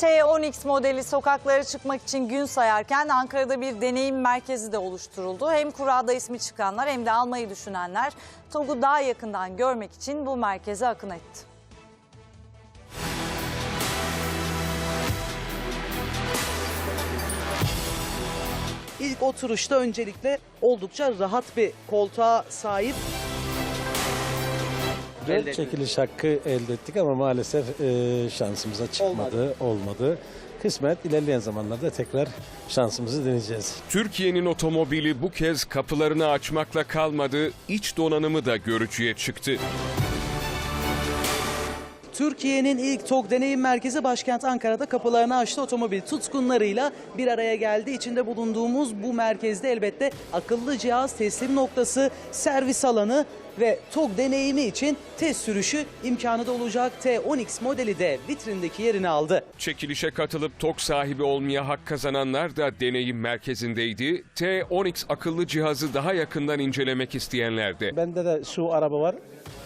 T10X modeli sokaklara çıkmak için gün sayarken Ankara'da bir deneyim merkezi de oluşturuldu. Hem kurada ismi çıkanlar hem de almayı düşünenler TOG'u daha yakından görmek için bu merkeze akın etti. İlk oturuşta öncelikle oldukça rahat bir koltuğa sahip. Dört çekiliş hakkı elde ettik ama maalesef e, şansımıza çıkmadı, olmadı. Kısmet ilerleyen zamanlarda tekrar şansımızı deneyeceğiz. Türkiye'nin otomobili bu kez kapılarını açmakla kalmadı, iç donanımı da görücüye çıktı. Türkiye'nin ilk TOG deneyim merkezi başkent Ankara'da kapılarını açtı. Otomobil tutkunlarıyla bir araya geldi. İçinde bulunduğumuz bu merkezde elbette akıllı cihaz teslim noktası, servis alanı ve TOG deneyimi için test sürüşü imkanı da olacak. T10X modeli de vitrindeki yerini aldı. Çekilişe katılıp TOK sahibi olmaya hak kazananlar da deneyim merkezindeydi. T10X akıllı cihazı daha yakından incelemek isteyenler de. Bende de şu araba var.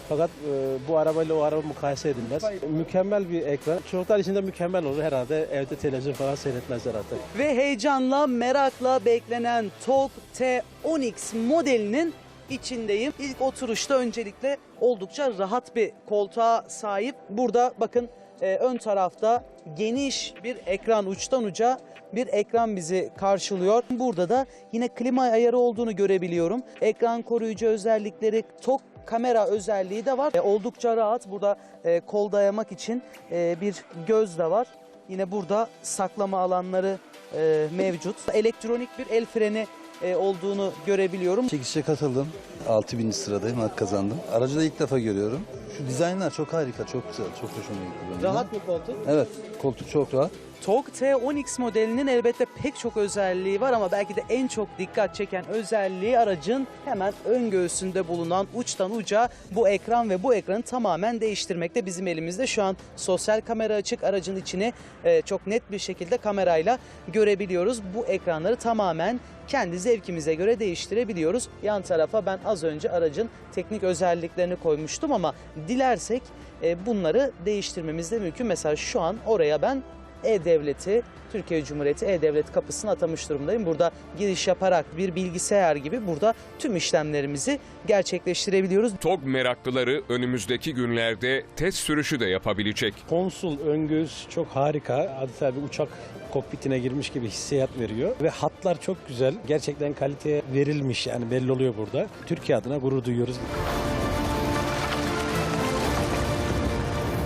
Fakat e, bu arabayla o araba mukayese edilmez. Mükemmel bir ekran. Çocuklar için de mükemmel olur herhalde. Evde televizyon falan seyretmezler artık. Ve heyecanla, merakla beklenen TOG T10X modelinin içindeyim. İlk oturuşta öncelikle oldukça rahat bir koltuğa sahip. Burada bakın e, ön tarafta geniş bir ekran uçtan uca bir ekran bizi karşılıyor. Burada da yine klima ayarı olduğunu görebiliyorum. Ekran koruyucu özellikleri, TOG kamera özelliği de var. E, oldukça rahat. Burada e, kol dayamak için e, bir göz de var. Yine burada saklama alanları e, mevcut. Elektronik bir el freni e, olduğunu görebiliyorum. Çekişe katıldım. 6000 sıradayım, hak kazandım. Aracı da ilk defa görüyorum. Şu dizaynlar çok harika, çok güzel, çok hoşuma gitti. benim de. Rahat bir koltuk. Evet, koltuk çok rahat. TOG T10X modelinin elbette pek çok özelliği var ama belki de en çok dikkat çeken özelliği aracın hemen ön göğsünde bulunan uçtan uca bu ekran ve bu ekranı tamamen değiştirmekte bizim elimizde. Şu an sosyal kamera açık aracın içini e, çok net bir şekilde kamerayla görebiliyoruz. Bu ekranları tamamen kendi zevkimize göre değiştirebiliyoruz. Yan tarafa ben az önce aracın teknik özelliklerini koymuştum ama dilersek e, bunları değiştirmemiz de mümkün. Mesela şu an oraya ben e-Devleti, Türkiye Cumhuriyeti E-Devlet kapısını atamış durumdayım. Burada giriş yaparak bir bilgisayar gibi burada tüm işlemlerimizi gerçekleştirebiliyoruz. TOG meraklıları önümüzdeki günlerde test sürüşü de yapabilecek. Konsul ön göğüs çok harika. Adeta bir uçak kokpitine girmiş gibi hissiyat veriyor. Ve hatlar çok güzel. Gerçekten kaliteye verilmiş yani belli oluyor burada. Türkiye adına gurur duyuyoruz.